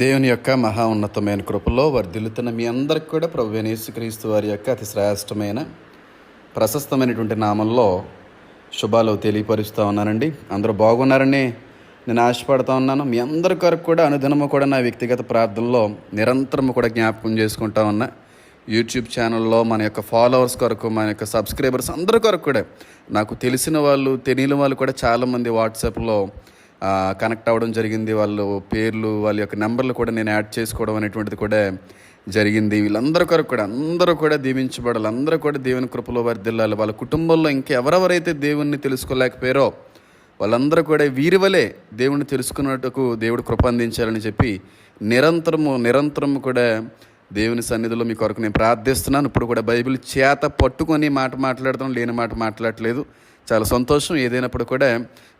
దేవుని యొక్క మహా ఉన్నతమైన కృపలో వర్ధిల్లుతున్న మీ అందరికి కూడా ప్రభు యేసుక్రీస్తు వారి యొక్క అతి శ్రేష్టమైన ప్రశస్తమైనటువంటి నామంలో శుభాలు తెలియపరుస్తూ ఉన్నానండి. అందరూ బాగున్నారని నేను ఆశపడుతూ ఉన్నాను. మీ అందరి కొరకు కూడా అనుదినము కూడా నా వ్యక్తిగత ప్రార్థనలో నిరంతరము కూడా జ్ఞాపకం చేసుకుంటా ఉన్నా. యూట్యూబ్ ఛానల్లో మన యొక్క ఫాలోవర్స్ కొరకు మన యొక్క సబ్స్క్రైబర్స్ అందరి కొరకు కూడా నాకు తెలిసిన వాళ్ళు తెలియని వాళ్ళు కూడా చాలామంది వాట్సాప్లో కనెక్ట్ అవ్వడం జరిగింది. వాళ్ళు పేర్లు వాళ్ళ యొక్క నెంబర్లు కూడా నేను యాడ్ చేసుకోవడం అనేటువంటిది కూడా జరిగింది. వీళ్ళందరి కొరకు కూడా అందరూ కూడా దీవించబడాలి. అందరూ కూడా దేవుని కృపలో వర్దిల్లాలి వాళ్ళ కుటుంబంలో ఇంకెవరెవరైతే దేవుణ్ణి తెలుసుకోలేకపోయారో వాళ్ళందరూ కూడా వీరి వలె దేవుణ్ణి తెలుసుకున్నట్టుకు దేవుడు కృప అందించాలని చెప్పి నిరంతరము నిరంతరము కూడా దేవుని సన్నిధిలో మీ కొరకు నేను ప్రార్థిస్తున్నాను. ఇప్పుడు కూడా బైబిల్ చేత పట్టుకొని మాట మాట్లాడతాం లేని మాట మాట్లాడట్లేదు. చాలా సంతోషం. ఏదైనప్పుడు కూడా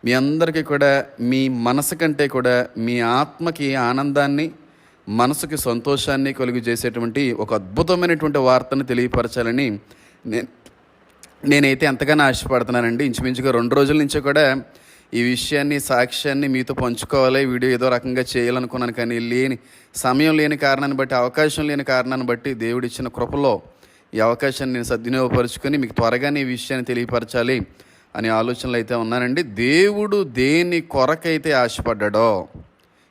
మీ అందరికీ కూడా మీ మనసు కంటే కూడా మీ ఆత్మకి ఆనందాన్ని మనసుకి సంతోషాన్ని కలుగు చేసేటువంటి ఒక అద్భుతమైనటువంటి వార్తను తెలియపరచాలని నేను నేనైతే ఎంతగానో ఆశపడుతున్నానండి. ఇంచుమించుగా రెండు రోజుల నుంచి కూడా ఈ విషయాన్ని సాక్ష్యాన్ని మీతో పంచుకోవాలి వీడియో ఏదో రకంగా చేయాలనుకున్నాను కానీ లేని సమయం లేని కారణాన్ని బట్టి అవకాశం లేని కారణాన్ని బట్టి దేవుడిచ్చిన కృపలో ఈ అవకాశాన్ని నేను సద్వినియోగపరుచుకొని మీకు త్వరగానే ఈ విషయాన్ని తెలియపరచాలి. అనే ఆలోచనలు అయితే ఉన్నానండి దేవుడు దేని కొరకైతే ఆశపడ్డాడో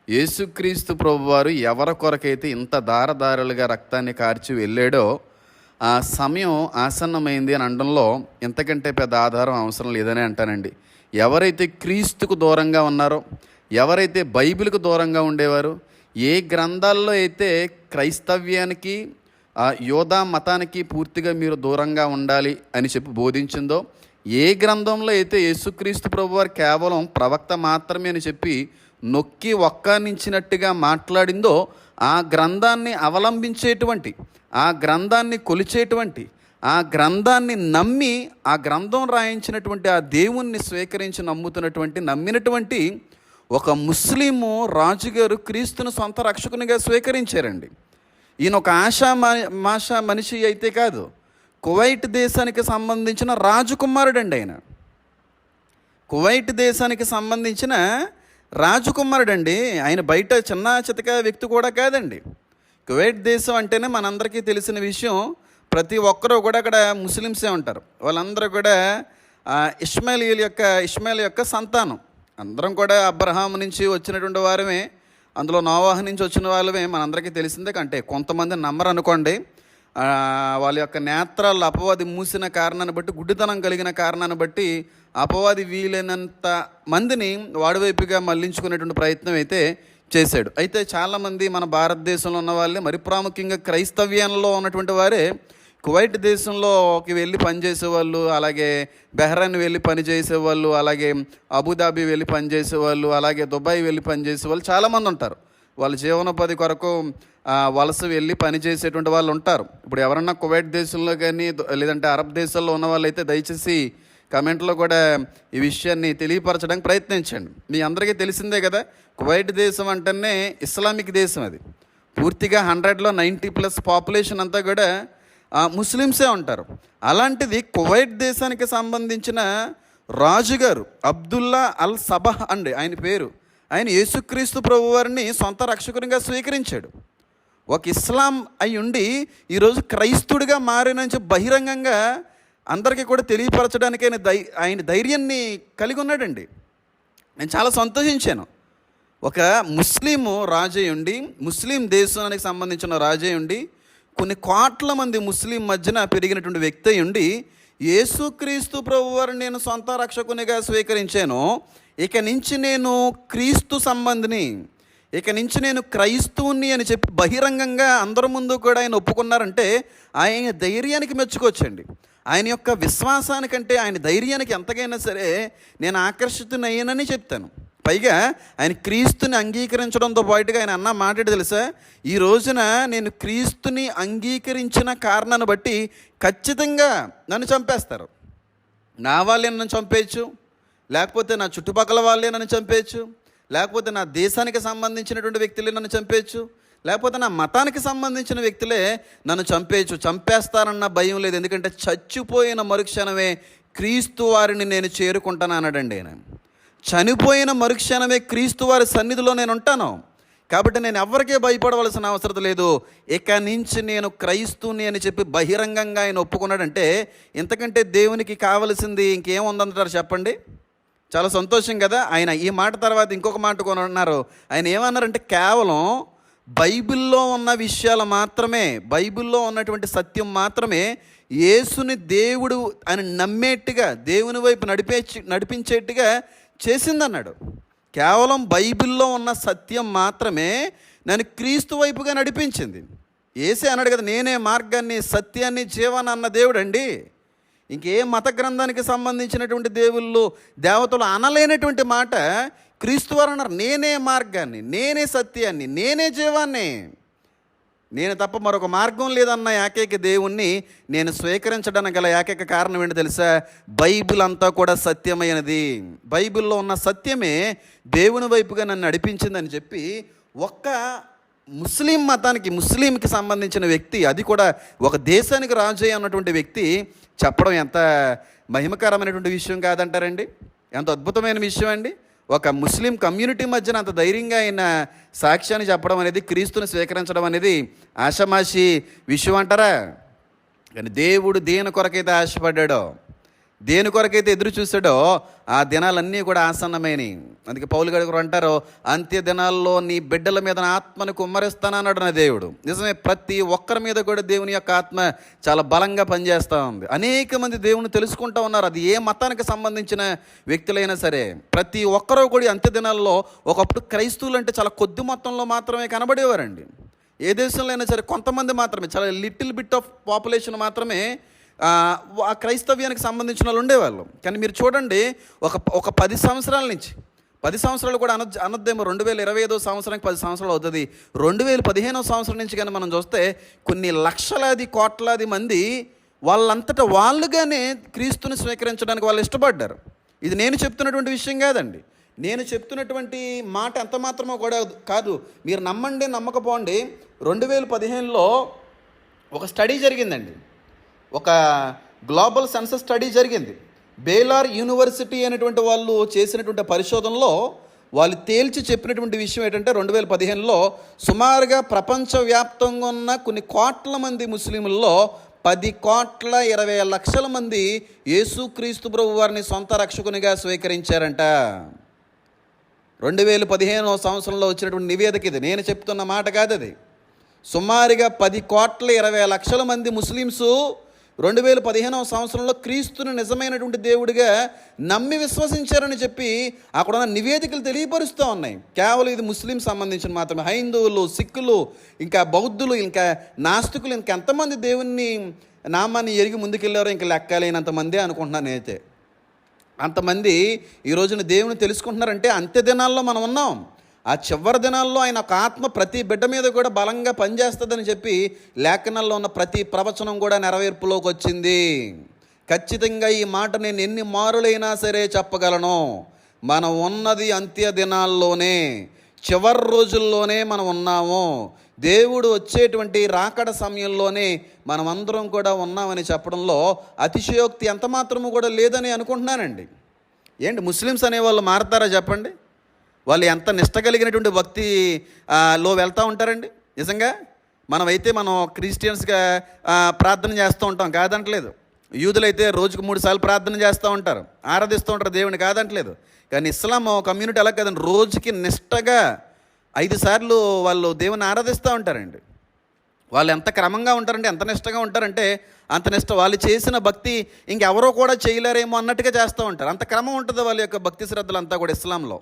యేసుక్రీస్తు ప్రభువారు ఎవరి కొరకైతే ఇంత దారదారులుగా రక్తాన్ని కార్చి వెళ్ళాడో ఆ సమయం ఆసన్నమైంది అని అనడంలో ఇంతకంటే పెద్ద ఆధారం అవసరం లేదని అంటానండి. ఎవరైతే క్రీస్తుకు దూరంగా ఉన్నారో ఎవరైతే బైబిల్కు దూరంగా ఉండేవారు ఏ గ్రంథాల్లో అయితే క్రైస్తవ్యానికి ఆ యోధా మతానికి పూర్తిగా మీరు దూరంగా ఉండాలి అని చెప్పి బోధించిందో ఏ గ్రంథంలో అయితే యేసుక్రీస్తు ప్రభువారు కేవలం ప్రవక్త మాత్రమే అని చెప్పి నొక్కి ఒక్కానించినట్టుగా మాట్లాడిందో ఆ గ్రంథాన్ని అవలంబించేటువంటి ఆ గ్రంథాన్ని కొలిచేటువంటి ఆ గ్రంథాన్ని నమ్మి ఆ గ్రంథం రాయించినటువంటి ఆ దేవుణ్ణి స్వీకరించి నమ్ముతున్నటువంటి నమ్మినటువంటి ఒక ముస్లిము రాజుగారు క్రీస్తును సొంత రక్షకునిగా స్వీకరించారండి. ఈయన ఒక ఆశా మాషా మనిషి అయితే కాదు. కువైట్ దేశానికి సంబంధించిన రాజకుమారుడు అండి ఆయన. కువైట్ దేశానికి సంబంధించిన రాజకుమారుడు అండి ఆయన బయట చిన్న చితక వ్యక్తి కూడా కాదండి. కువైట్ దేశం అంటేనే మనందరికీ తెలిసిన విషయం. ప్రతి ఒక్కరూ కూడా అక్కడ ముస్లిమ్సే ఉంటారు. వాళ్ళందరూ కూడా ఆ, ఇస్మాయిల్ యొక్క ఇస్మాయిల్ యొక్క సంతానం. అందరం కూడా అబ్రహాం నుంచి వచ్చినటువంటి వారమే. అందులో నోవాహ నుంచి వచ్చిన వాళ్ళమే. మనందరికీ తెలిసిందే అంటే కొంతమంది నమ్మరు అనుకోండి వాళ్ళ యొక్క నేత్రాలు అపవాది మూసిన కారణాన్ని బట్టి గుడ్డితనం కలిగిన కారణాన్ని బట్టి అపవాది వీలైనంత మందిని వాడివైపుగా మళ్ళించుకునేటువంటి ప్రయత్నం అయితే చేశాడు. అయితే చాలామంది మన భారతదేశంలో ఉన్న వాళ్ళే మరి ప్రాముఖ్యంగా క్రైస్తవ్యంలో ఉన్నటువంటి వారే కువైట్ దేశంలోకి వెళ్ళి పనిచేసేవాళ్ళు అలాగే బెహ్రాన్ వెళ్ళి పనిచేసే వాళ్ళు అలాగే అబుదాబి వెళ్ళి పనిచేసే వాళ్ళు అలాగే దుబాయ్ వెళ్ళి పనిచేసే వాళ్ళు చాలామంది ఉంటారు. వాళ్ళ జీవనోపాధి కొరకు వలస వెళ్ళి పని చేసేటువంటి వాళ్ళు ఉంటారు. ఇప్పుడు ఎవరన్నా కువైట్ దేశంలో కానీ లేదంటే అరబ్ దేశాల్లో ఉన్న వాళ్ళైతే దయచేసి కమెంట్లో కూడా ఈ విషయాన్ని తెలియపరచడానికి ప్రయత్నించండి. మీ అందరికీ తెలిసిందే కదా కువైట్ దేశం అంటేనే ఇస్లామిక్ దేశం అది. పూర్తిగా హండ్రెడ్లో నైంటీ ప్లస్ పాపులేషన్ అంతా కూడా ముస్లిమ్సే ఉంటారు. అలాంటిది కువైట్ దేశానికి సంబంధించిన రాజుగారు అబ్దుల్లా అల్ సబహ్ అండి ఆయన పేరు. ఆయన యేసుక్రీస్తు ప్రభువారిని సొంత రక్షకునిగా స్వీకరించాడు. ఒక ఇస్లాం అయి ఉండి ఈరోజు క్రైస్తుడిగా మారినంచి బహిరంగంగా అందరికీ కూడా తెలియపరచడానికి ఆయన ధై ఆయన ధైర్యాన్ని కలిగి ఉన్నాడండి. నేను చాలా సంతోషించాను. ఒక ముస్లిము రాజే ఉండి ముస్లిం దేశానికి సంబంధించిన రాజే ఉండి కొన్ని కోట్ల మంది ముస్లిం మధ్యన పెరిగినటువంటి వ్యక్తి ఉండి యేసుక్రీస్తు ప్రభువారిని నేను సొంత రక్షకునిగా స్వీకరించాను. ఇక నుంచి నేను క్రీస్తు సంబంధిని ఇక నుంచి నేను క్రైస్తవుని అని చెప్పి బహిరంగంగా అందరి ముందు కూడా ఆయన ఒప్పుకున్నారంటే ఆయన ధైర్యానికి మెచ్చుకోవచ్చండి. ఆయన యొక్క విశ్వాసానికంటే ఆయన ధైర్యానికి ఎంతకైనా సరే నేను ఆకర్షితునయ్యానని చెప్తాను. పైగా ఆయన క్రీస్తుని అంగీకరించడంతో పాటుగా ఆయన అన్న మాట్లాడి తెలుసా? ఈ రోజున నేను క్రీస్తుని అంగీకరించిన కారణాన్ని బట్టి ఖచ్చితంగా నన్ను చంపేస్తారు. నా వాళ్ళే నన్ను చంపేయచ్చు లేకపోతే నా చుట్టుపక్కల వాళ్ళే నన్ను చంపేయచ్చు. లేకపోతే నా దేశానికి సంబంధించినటువంటి వ్యక్తులే నన్ను చంపేయచ్చు. లేకపోతే నా మతానికి సంబంధించిన వ్యక్తులే నన్ను చంపేయచ్చు. చంపేస్తారన్న భయం లేదు. ఎందుకంటే చచ్చిపోయిన మరుక్షణమే క్రీస్తు వారిని నేను చేరుకుంటాను అన్నాడండి ఆయన. చనిపోయిన మరుక్షణమే క్రీస్తు వారి సన్నిధిలో నేను ఉంటాను. కాబట్టి నేను ఎవరికే భయపడవలసిన అవసరం లేదు. ఇక నుంచి నేను క్రైస్తుని అని చెప్పి బహిరంగంగా ఆయన ఒప్పుకున్నాడంటే ఇంతకంటే దేవునికి కావలసింది ఇంకేముందంటారు చెప్పండి? చాలా సంతోషం కదా. ఆయన ఈ మాట తర్వాత ఇంకొక మాట కొనున్నారు. ఆయన ఏమన్నారంటే కేవలం బైబిల్లో ఉన్న విషయాలు మాత్రమే బైబిల్లో ఉన్నటువంటి సత్యం మాత్రమే యేసుని దేవుడు అని నమ్మేట్టుగా దేవుని వైపు నడిపే నడిపించేట్టుగా చేసిందన్నాడు. కేవలం బైబిల్లో ఉన్న సత్యం మాత్రమే నన్ను క్రీస్తు వైపుగా నడిపించింది. ఏసే అన్నాడు కదా నేనే మార్గాన్ని సత్యాన్ని జీవాన్ని అన్న దేవుడు అండి ఇంకే మత గ్రంథానికి సంబంధించినటువంటి దేవుళ్ళు దేవతలు అనలేనటువంటి మాట క్రీస్తు వారు అన్నారు నేనే మార్గాన్ని నేనే సత్యాన్ని నేనే జీవాన్ని. నేను తప్ప మరొక మార్గం లేదన్న ఏకైక దేవుణ్ణి నేను స్వీకరించడానికి గల ఏకైక కారణం ఏంటి తెలుసా? బైబిల్ అంతా కూడా సత్యమైనది. బైబిల్లో ఉన్న సత్యమే దేవుని వైపుగా నన్ను నడిపించిందని చెప్పి ఒక్క ముస్లిం మతానికి ముస్లింకి సంబంధించిన వ్యక్తి అది కూడా ఒక దేశానికి రాజు అన్నటువంటి వ్యక్తి చెప్పడం ఎంత మహిమకరమైనటువంటి విషయం కాదంటారండి? ఎంత అద్భుతమైన విషయం అండి? ఒక ముస్లిం కమ్యూనిటీ మధ్యన అంత ధైర్యంగా ఆయన సాక్ష్యాన్ని చెప్పడం అనేది క్రీస్తుని స్వీకరించడం అనేది ఆషమాషి విషయం అంటారా? కానీ దేవుడు దేని కొరకైతే ఆశపడ్డాడో దేని కొరకైతే ఎదురు చూశాడో ఆ దినాలన్నీ కూడా ఆసన్నమైనవి అందుకే పౌలు గడుగురు అంటారు అంత్య దినాల్లో నీ బిడ్డల మీద ఆత్మను కుమ్మరిస్తానన్నాడు నా దేవుడు. నిజమే ప్రతి ఒక్కరి మీద కూడా దేవుని యొక్క ఆత్మ చాలా బలంగా పనిచేస్తూ ఉంది. అనేక మంది దేవుని తెలుసుకుంటూ ఉన్నారు. అది ఏ మతానికి సంబంధించిన వ్యక్తులైనా సరే ప్రతి ఒక్కరూ కూడా అంత్య దినాల్లో ఒకప్పుడు క్రైస్తవులు అంటే చాలా కొద్ది మొత్తంలో మాత్రమే కనబడేవారండి. ఏ దేశంలో అయినా సరే కొంతమంది మాత్రమే చాలా లిటిల్ బిట్ ఆఫ్ పాపులేషన్ మాత్రమే ఆ క్రైస్తవ్యానికి సంబంధించిన వాళ్ళు ఉండేవాళ్ళు. కానీ మీరు చూడండి ఒక ఒక పది సంవత్సరాల నుంచి పది సంవత్సరాలు కూడా అన అనద్దేమో. రెండు వేల ఇరవై ఐదో సంవత్సరానికి పది సంవత్సరాలు అవుతుంది. రెండు వేల పదిహేనో సంవత్సరం నుంచి కానీ మనం చూస్తే కొన్ని లక్షలాది కోట్లాది మంది వాళ్ళంతటా వాళ్ళుగానే క్రీస్తుని స్వీకరించడానికి వాళ్ళు ఇష్టపడ్డారు. ఇది నేను చెప్తున్నటువంటి విషయం కాదండి. నేను చెప్తున్నటువంటి మాట ఎంత మాత్రమో కూడా కాదు. మీరు నమ్మండి నమ్మకపోండి. రెండు వేల పదిహేనులో ఒక స్టడీ జరిగిందండి. ఒక గ్లోబల్ సెన్సస్ స్టడీ జరిగింది. బేలార్ యూనివర్సిటీ అనేటువంటి వాళ్ళు చేసినటువంటి పరిశోధనలో వాళ్ళు తేల్చి చెప్పినటువంటి విషయం ఏంటంటే రెండు వేల పదిహేనులో సుమారుగా ప్రపంచవ్యాప్తంగా ఉన్న కొన్ని కోట్ల మంది ముస్లింల్లో పది కోట్ల ఇరవై లక్షల మంది యేసుక్రీస్తు ప్రభు వారిని సొంత రక్షకునిగా స్వీకరించారంట. రెండు వేల పదిహేనవ సంవత్సరంలో వచ్చినటువంటి నివేదిక ఇది. నేను చెప్తున్న మాట కాదు అది సుమారుగా పది కోట్ల ఇరవై లక్షల మంది ముస్లిమ్సు రెండు వేల పదిహేనవ సంవత్సరంలో క్రీస్తుని నిజమైనటువంటి దేవుడిగా నమ్మి విశ్వసించారని చెప్పి అక్కడ ఉన్న నివేదికలు తెలియపరుస్తూ ఉన్నాయి. కేవలం ఇది ముస్లిం సంబంధించిన మాత్రమే. హైందువులు సిక్కులు ఇంకా బౌద్ధులు ఇంకా నాస్తికులు ఇంకా ఎంతమంది దేవుణ్ణి నామాన్ని ఎరిగి ముందుకెళ్ళారో ఇంకా లెక్కలేనంతమందే అనుకుంటున్నాను నేనైతే. అంతమంది ఈ రోజున దేవుని తెలుసుకుంటున్నారంటే అంత్య దినాల్లో మనం ఉన్నాం. ఆ చివరి దినాల్లో ఆయన ఒక ఆత్మ ప్రతి బిడ్డ మీద కూడా బలంగా పనిచేస్తుందని చెప్పి లేఖనాల్లో ఉన్న ప్రతి ప్రవచనం కూడా నెరవేర్పులోకి వచ్చింది. ఖచ్చితంగా ఈ మాట నేను ఎన్ని మారులైనా సరే చెప్పగలను. మనం ఉన్నది అంత్య దినాల్లోనే చివరి రోజుల్లోనే మనం ఉన్నాము. దేవుడు వచ్చేటువంటి రాకడ సమయంలోనే మనమందరం కూడా ఉన్నామని చెప్పడంలో అతిశయోక్తి ఎంత మాత్రము కూడా లేదని అనుకుంటున్నానండి. ఏంటి ముస్లిమ్స్ అనేవాళ్ళు మారతారా చెప్పండి? వాళ్ళు ఎంత నిష్ట కలిగినటువంటి భక్తి లో వెళ్తూ ఉంటారండి? నిజంగా? మనమైతే మనం క్రిస్టియన్స్గా ప్రార్థన చేస్తూ ఉంటాం కాదంటలేదు. యూదులైతే రోజుకు మూడు సార్లు ప్రార్థన చేస్తూ ఉంటారు ఆరాధిస్తూ ఉంటారు దేవుని కాదంటలేదు. కానీ ఇస్లాం కమ్యూనిటీ అలా కదండి. రోజుకి నిష్టగా ఐదు సార్లు వాళ్ళు దేవుని ఆరాధిస్తూ ఉంటారండి. వాళ్ళు ఎంత క్రమంగా ఉంటారంటే ఎంత నిష్టగా ఉంటారంటే అంత నిష్ట వాళ్ళు చేసిన భక్తి ఇంకెవరో కూడా చేయలేరేమో అన్నట్టుగా చేస్తూ ఉంటారు. అంత క్రమం ఉంటుంది వాళ్ళ యొక్క భక్తి శ్రద్ధలు అంతా కూడా ఇస్లాంలో.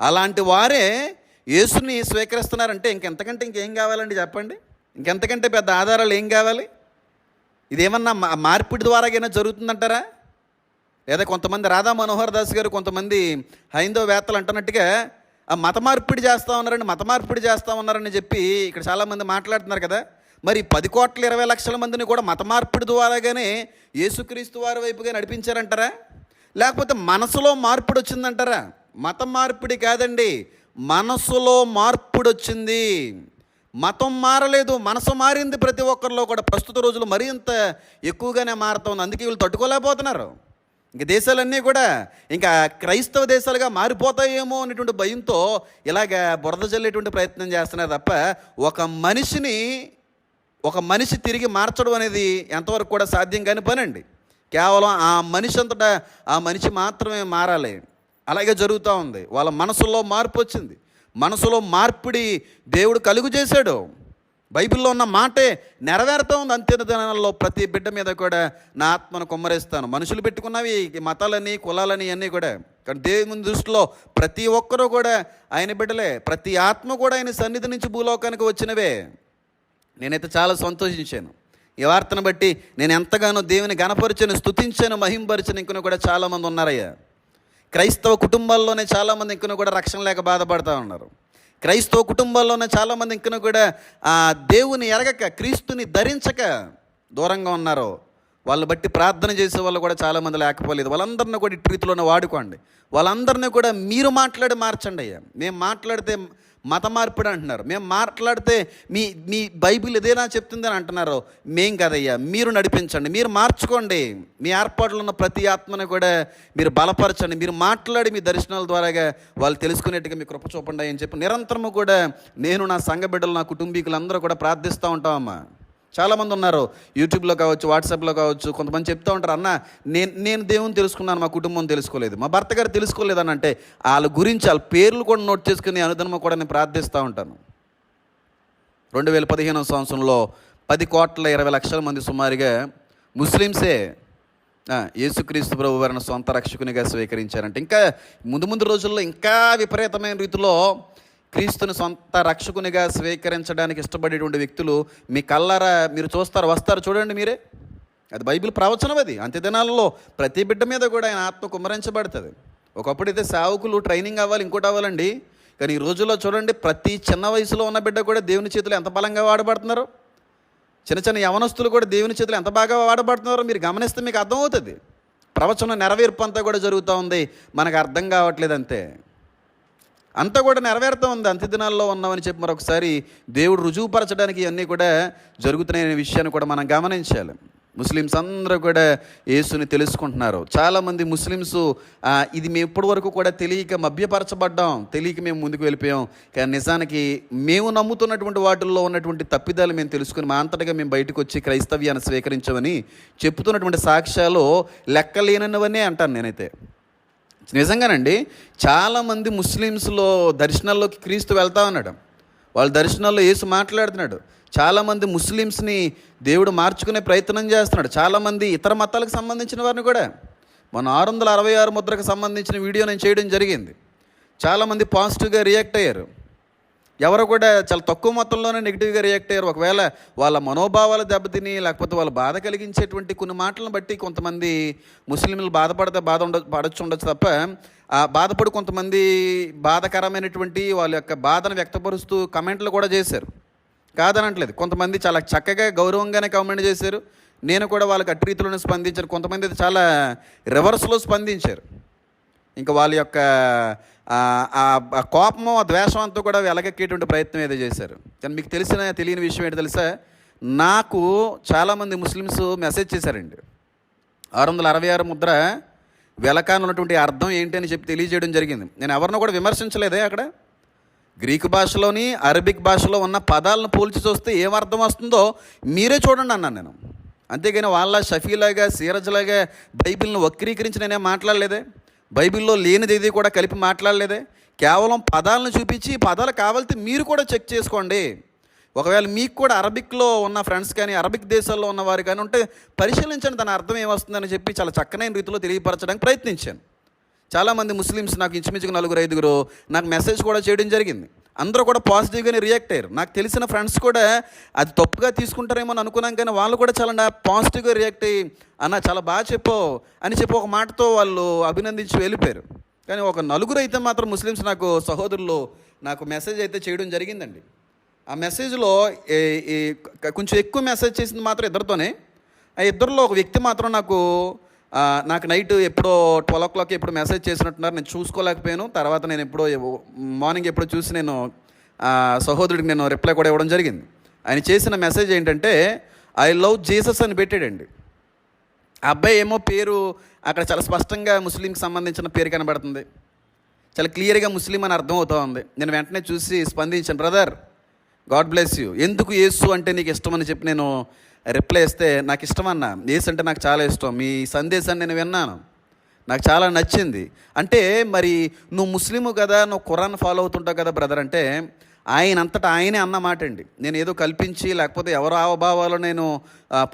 అలాంటి వారే యేసుని స్వీకరిస్తున్నారంటే ఇంకెంతకంటే ఇంకేం కావాలండి చెప్పండి? ఇంకెంతకంటే పెద్ద ఆధారాలు ఏం కావాలి? ఇదేమన్నా మా- మార్పిడి ద్వారాగైనా జరుగుతుందంటారా? లేదా కొంతమంది రాధా మనోహర్ దాస్ గారు కొంతమంది హైందవ వేత్తలు అంటున్నట్టుగా ఆ మత మార్పిడి చేస్తూ ఉన్నారని మత మార్పిడి చేస్తూ ఉన్నారని చెప్పి ఇక్కడ చాలామంది మాట్లాడుతున్నారు కదా. మరి పది కోట్ల ఇరవై లక్షల మందిని కూడా మత మార్పిడి ద్వారాగానే యేసుక్రీస్తు వారి వైపుగా నడిపించారంటారా? లేకపోతే మనసులో మార్పిడి వచ్చిందంటారా? మతం మార్పిడి కాదండి. మనసులో మార్పుడు వచ్చింది మతం మారలేదు. మనసు మారింది ప్రతి ఒక్కరిలో కూడా. ప్రస్తుత రోజులు మరింత ఎక్కువగానే మారుతుంది అందుకే వీళ్ళు తట్టుకోలేకపోతున్నారు. ఇంక దేశాలన్నీ కూడా ఇంకా క్రైస్తవ దేశాలుగా మారిపోతాయేమో అనేటువంటి భయంతో ఇలాగ బురద జల్లేటువంటి ప్రయత్నం చేస్తున్నారు తప్ప ఒక మనిషిని ఒక మనిషి తిరిగి మార్చడం అనేది ఎంతవరకు కూడా సాధ్యం కాని పనండి. కేవలం ఆ మనిషి అంతటా ఆ మనిషి మాత్రమే మారాలి. అలాగే జరుగుతూ ఉంది. వాళ్ళ మనసులో మార్పు వచ్చింది. మనసులో మార్పిడి దేవుడు కలుగు చేశాడు. బైబిల్లో ఉన్న మాటే నెరవేరుతూ ఉంది. అంత్యంత దినాల్లో ప్రతి బిడ్డ మీద కూడా నా ఆత్మను కుమ్మరిస్తాను. మనుషులు పెట్టుకున్నవి ఈ మతాలని కులాలని అన్నీ కూడా. కానీ దేవుని దృష్టిలో ప్రతి ఒక్కరూ కూడా ఆయన బిడ్డలే. ప్రతి ఆత్మ కూడా ఆయన సన్నిధి నుంచి భూలోకానికి వచ్చినవే. నేనైతే చాలా సంతోషించాను. ఈ వార్తను బట్టి నేను ఎంతగానో దేవుని గణపరిచను స్తుతించాను మహింపరిచను ఇంకను కూడా చాలామంది ఉన్నారయ్యా. క్రైస్తవ కుటుంబాల్లోనే చాలామంది ఇంకొన కూడా రక్షణ లేక బాధపడుతూ ఉన్నారు. క్రైస్తవ కుటుంబాల్లోనే చాలామంది ఇంకొన కూడా ఆ దేవుని ఎరగక క్రీస్తుని ధరించక దూరంగా ఉన్నారు వాళ్ళు బట్టి ప్రార్థన చేసే వాళ్ళు కూడా చాలామంది లేకపోలేదు. వాళ్ళందరినీ కూడా ఈ రీతిలోనే వాడుకోండి. వాళ్ళందరినీ కూడా మీరు మాట్లాడి మార్చండి అయ్యా. మేము మాట్లాడితే మత మార్పిడి అంటున్నారు. మేము మాట్లాడితే మీ మీ బైబిల్ ఇదేనా చెప్తుంది అని అంటున్నారు. మేం కదయ్యా మీరు నడిపించండి మీరు మార్చుకోండి. మీ ఏర్పాట్లు ఉన్న ప్రతి ఆత్మను కూడా మీరు బలపరచండి. మీరు మాట్లాడి మీ దర్శనాల ద్వారాగా వాళ్ళు తెలుసుకునేట్టుగా మీ కృప చూపండి అని చెప్పి నిరంతరము కూడా నేను నా సంఘ బిడ్డలు నా కుటుంబీకులందరూ కూడా ప్రార్థిస్తూ ఉంటామమ్మా చాలామంది ఉన్నారు. యూట్యూబ్లో కావచ్చు వాట్సాప్లో కావచ్చు కొంతమంది చెప్తూ ఉంటారు అన్న నేను నేను దేవుని తెలుసుకున్నాను మా కుటుంబం తెలుసుకోలేదు మా భర్త గారు తెలుసుకోలేదు అని అంటే వాళ్ళ గురించి వాళ్ళ పేర్లు కూడా నోట్ చేసుకుని అనుదినము కూడా నేను ప్రార్థిస్తూ ఉంటాను. రెండు వేల పదిహేనవ సంవత్సరంలో పది కోట్ల ఇరవై లక్షల మంది సుమారుగా ముస్లిమ్సే యేసుక్రీస్తు ప్రభు వారిని సొంత రక్షకునిగా స్వీకరించారంటే. ఇంకా ముందు ముందు రోజుల్లో ఇంకా విపరీతమైన రీతిలో క్రీస్తుని సొంత రక్షకునిగా స్వీకరించడానికి ఇష్టపడేటువంటి వ్యక్తులు మీ కల్లారా మీరు చూస్తారు వస్తారు చూడండి మీరే. అది బైబిల్ ప్రవచనం అది. అంత్య దినాలలో ప్రతి బిడ్డ మీద కూడా ఆయన ఆత్మ కుమ్మరించబడుతుంది. ఒకప్పుడైతే సావుకులు ట్రైనింగ్ అవ్వాలి ఇంకోటి అవ్వాలండి. కానీ ఈ రోజుల్లో చూడండి ప్రతి చిన్న వయసులో ఉన్న బిడ్డ కూడా దేవుని చేతులు ఎంత బలంగా వాడబడుతున్నారు? చిన్న చిన్న యవనస్తులు కూడా దేవుని చేతులు ఎంత బాగా వాడబడుతున్నారో మీరు గమనిస్తే మీకు అర్థమవుతుంది. ప్రవచనం నెరవేర్పు అంతా కూడా జరుగుతూ ఉంది. మనకు అర్థం కావట్లేదు అంతే. అంతా కూడా నెరవేరుతూ ఉంది. అంత్య దినాల్లో ఉన్నామని చెప్పి మరొకసారి దేవుడు రుజువుపరచడానికి ఇవన్నీ కూడా జరుగుతున్నాయనే విషయాన్ని కూడా మనం గమనించాలి. ముస్లిమ్స్ అందరూ కూడా యేసుని తెలుసుకుంటున్నారు. చాలామంది ముస్లిమ్స్ ఇది మేము ఇప్పటి వరకు కూడా తెలియక మభ్యపరచబడ్డాం. తెలియక మేము ముందుకు వెళ్ళిపోయాం. కానీ నిజానికి మేము నమ్ముతున్నటువంటి వాటిల్లో ఉన్నటువంటి తప్పిదాలు మేము తెలుసుకుని మా అంతటగా మేము బయటకు వచ్చి క్రైస్తవ్యాన్ని స్వీకరించామని చెప్తున్నటువంటి సాక్ష్యాలు లెక్కలేనవనే అంటాను నేనైతే. నిజంగానండి చాలామంది ముస్లిమ్స్లో దర్శనాల్లోకి క్రీస్తు వెళ్తా ఉన్నాడు. వాళ్ళ దర్శనాల్లో యేసు మాట్లాడుతున్నాడు. చాలామంది ముస్లిమ్స్ని దేవుడు మార్చుకునే ప్రయత్నం చేస్తున్నాడు. చాలామంది ఇతర మతాలకు సంబంధించిన వారిని కూడా. మన ఆరు వందల అరవై ఆరు ముద్రకు సంబంధించిన వీడియో నేను చేయడం జరిగింది. చాలామంది పాజిటివ్గా రియాక్ట్ అయ్యారు. ఎవరు కూడా చాలా తక్కువ మొత్తంలోనే నెగిటివ్గా రియాక్ట్ అయ్యారు. ఒకవేళ వాళ్ళ మనోభావాలు దెబ్బతిని లేకపోతే వాళ్ళ బాధ కలిగించేటువంటి కొన్ని మాటలను బట్టి కొంతమంది ముస్లింలు బాధపడితే బాధ ఉండ పడచ్చు ఉండొచ్చు తప్ప ఆ బాధపడి కొంతమంది బాధకరమైనటువంటి వాళ్ళ యొక్క బాధను వ్యక్తపరుస్తూ కమెంట్లు కూడా చేశారు. కాదనట్లేదు. కొంతమంది చాలా చక్కగా గౌరవంగానే కామెంట్ చేశారు. నేను కూడా వాళ్ళకి అట్టి రీతిలోనే స్పందించాను. కొంతమంది అయితే చాలా రివర్స్లో స్పందించారు. ఇంకా వాళ్ళ యొక్క ఆ, ఆ కోపము ఆ ద్వేషం అంతా కూడా వెలగెక్కేటువంటి ప్రయత్నం ఏదో చేశారు. కానీ మీకు తెలిసిన తెలియని విషయం ఏంటి తెలుసా? నాకు చాలామంది ముస్లిమ్స్ మెసేజ్ చేశారండి. ఆరు వందల అరవై ఆరు ముద్ర వెలకానున్నటువంటి అర్థం ఏంటి అని చెప్పి తెలియజేయడం జరిగింది. నేను ఎవరినో కూడా విమర్శించలేదే అక్కడ. గ్రీకు భాషలోని అరబిక్ భాషలో ఉన్న పదాలను పోల్చి చూస్తే ఏం అర్థం వస్తుందో మీరే చూడండి అన్నాను నేను. అంతేగాని వాళ్ళ షఫీలాగా సీరజ్లాగా బైబిల్ని వక్రీకరించి నేనేం మాట్లాడలేదే? బైబిల్లో లేనిది కూడా కలిపి మాట్లాడలేదే. కేవలం పదాలను చూపించి పదాలు కావాలితే మీరు కూడా చెక్ చేసుకోండి. ఒకవేళ మీకు కూడా అరబిక్లో ఉన్న ఫ్రెండ్స్ కానీ అరబిక్ దేశాల్లో ఉన్నవారు కానీ ఉంటే పరిశీలించండి దాని అర్థం ఏమొస్తుందని చెప్పి చాలా చక్కనైన రీతిలో తెలియపరచడానికి ప్రయత్నించాను. చాలామంది ముస్లిమ్స్ నాకు ఇంచుమించుకు నలుగురు ఐదుగురు నాకు మెసేజ్ కూడా చేయడం జరిగింది. అందరూ కూడా పాజిటివ్గానే రియాక్ట్ అయ్యారు. నాకు తెలిసిన ఫ్రెండ్స్ కూడా అది తప్పుగా తీసుకుంటారేమో అని అనుకున్నాం కానీ వాళ్ళు కూడా చాలా పాజిటివ్గా రియాక్ట్ అయ్యి అన్న చాలా బాగా చెప్పో అని చెప్పి ఒక మాటతో వాళ్ళు అభినందించి వెళ్ళిపోయారు. కానీ ఒక నలుగురు అయితే మాత్రం ముస్లిమ్స్ నాకు సహోదరులు నాకు మెసేజ్ అయితే చేయడం జరిగిందండి. ఆ మెసేజ్లో ఈ కొంచెం ఎక్కువ మెసేజ్ చేసింది మాత్రం ఇద్దరితోనే. ఆ ఇద్దరిలో ఒక వ్యక్తి మాత్రం నాకు నాకు నైట్ ఎప్పుడో ట్వెల్వ్ ఓ క్లాక్ ఎప్పుడు మెసేజ్ చేసినట్టున్నారు. నేను చూసుకోలేకపోయాను. తర్వాత నేను ఎప్పుడో మార్నింగ్ ఎప్పుడో చూసి నేను సహోదరుడికి నేను రిప్లై కూడా ఇవ్వడం జరిగింది. ఆయన చేసిన మెసేజ్ ఏంటంటే ఐ లవ్ జీసస్ అని పెట్టాడండి. అబ్బాయి ఏమో పేరు అక్కడ చాలా స్పష్టంగా ముస్లింకి సంబంధించిన పేరు కనబడుతుంది. చాలా క్లియర్గా ముస్లిం అని అర్థం ఉంది. నేను వెంటనే చూసి స్పందించాను బ్రదర్ గాడ్ బ్లెస్ యూ. ఎందుకు యేసు అంటే నీకు ఇష్టం అని చెప్పి నేను రిప్లై ఇస్తే నాకు ఇష్టం అన్న యేసు అంటే నాకు చాలా ఇష్టం. మీ సందేశాన్ని నేను విన్నాను. నాకు చాలా నచ్చింది. అంటే మరి నువ్వు ముస్లిము కదా నువ్వు ఖురాన్ ఫాలో అవుతుంటావు కదా బ్రదర్ అంటే ఆయన అంతటా ఆయనే అన్నమాట అండి నేను ఏదో కల్పించి లేకపోతే ఎవరు ఆవభావాలో నేను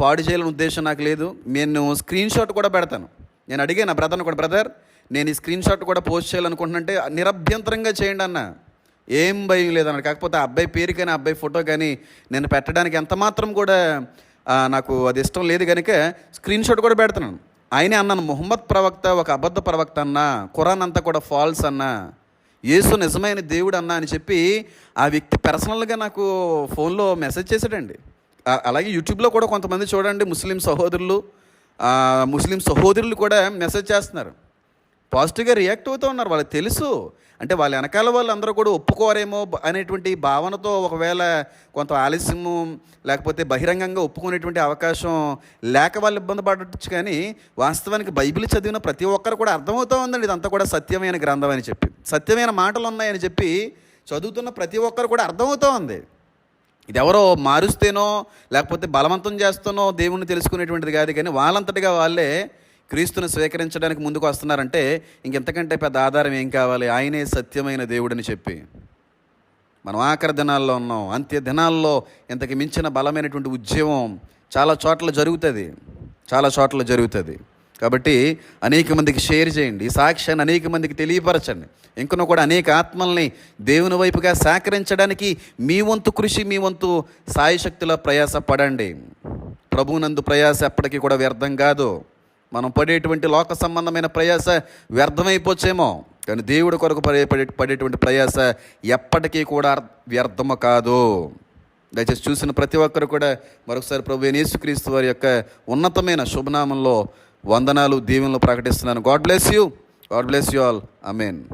పాడు చేయాలని ఉద్దేశం నాకు లేదు. నేను స్క్రీన్ షాట్ కూడా పెడతాను. నేను అడిగాను బ్రదర్ని కూడా బ్రదర్ నేను ఈ స్క్రీన్ షాట్ కూడా పోస్ట్ చేయాలనుకుంటున్నంటే నిరభ్యంతరంగా చేయండి అన్న. ఏం భయం లేదన్నాడు కాకపోతే ఆ అబ్బాయి పేరు కానీ అబ్బాయి ఫోటో కానీ నేను పెట్టడానికి ఎంతమాత్రం కూడా నాకు అది ఇష్టం లేదు కనుక స్క్రీన్ షాట్ కూడా పెడుతున్నాను. ఆయనే అన్నాను మొహమ్మద్ ప్రవక్త ఒక అబద్ధ ప్రవక్త అన్నా ఖురాన్ అంతా కూడా ఫాల్స్ అన్నా యేసు నిజమైన దేవుడు అన్నా అని చెప్పి ఆ వ్యక్తి పర్సనల్గా నాకు ఫోన్లో మెసేజ్ చేశాడండి. అలాగే యూట్యూబ్లో కూడా కొంతమంది చూడండి ముస్లిం సహోదరులు ముస్లిం సహోదరులు కూడా మెసేజ్ చేస్తున్నారు. పాజిటివ్గా రియాక్ట్ అవుతూ ఉన్నారు వాళ్ళకి తెలుసు. అంటే వాళ్ళ వెనకాల వాళ్ళందరూ కూడా ఒప్పుకోరేమో అనేటువంటి భావనతో ఒకవేళ కొంత ఆలస్యము లేకపోతే బహిరంగంగా ఒప్పుకునేటువంటి అవకాశం లేక వాళ్ళు ఇబ్బంది పడవచ్చు కానీ వాస్తవానికి బైబిల్ చదివిన ప్రతి ఒక్కరు కూడా అర్థమవుతూ ఉందండి. ఇదంతా కూడా సత్యమైన గ్రంథం అని చెప్పి. సత్యమైన మాటలు ఉన్నాయని చెప్పి చదువుతున్న ప్రతి ఒక్కరు కూడా అర్థమవుతూ ఉంది. ఇది ఎవరో మారుస్తేనో లేకపోతే బలవంతం చేస్తేనో దేవుణ్ణి తెలుసుకునేటువంటిది కాదు కానీ వాళ్ళంతటిగా వాళ్ళే క్రీస్తుని స్వీకరించడానికి ముందుకు వస్తున్నారంటే ఇంకెంతకంటే పెద్ద ఆధారం ఏం కావాలి? ఆయనే సత్యమైన దేవుడని చెప్పి. మనం ఆఖరి దినాల్లో ఉన్నాం. అంత్య దినాల్లో ఇంతకు మించిన బలమైనటువంటి ఉద్యమం చాలా చోట్ల జరుగుతుంది. చాలా చోట్ల జరుగుతుంది. కాబట్టి అనేక మందికి షేర్ చేయండి. ఈ సాక్ష్యాన్ని అనేక మందికి తెలియపరచండి. ఇంకనూ కూడా అనేక ఆత్మల్ని దేవుని వైపుగా సేకరించడానికి మీ వంతు కృషి మీ వంతు సాయశక్తిలో ప్రయాస పడండి ప్రభువునందు ప్రయాస ఎప్పటికీ కూడా వ్యర్థం కాదు. మనం పడేటువంటి లోక సంబంధమైన ప్రయాస వ్యర్థమైపోవచ్చేమో కానీ దేవుడి కొరకు పడే పడే- పడేటువంటి ప్రయాస ఎప్పటికీ కూడా వ్యర్థము కాదు. దయచేసి చూసిన ప్రతి ఒక్కరు కూడా మరొకసారి ప్రభు యేసుక్రీస్తు వారి యొక్క ఉన్నతమైన శుభనామంలో వందనాలు దీవెనలు ప్రకటిస్తున్నాను. God bless you. God bless you all. Amen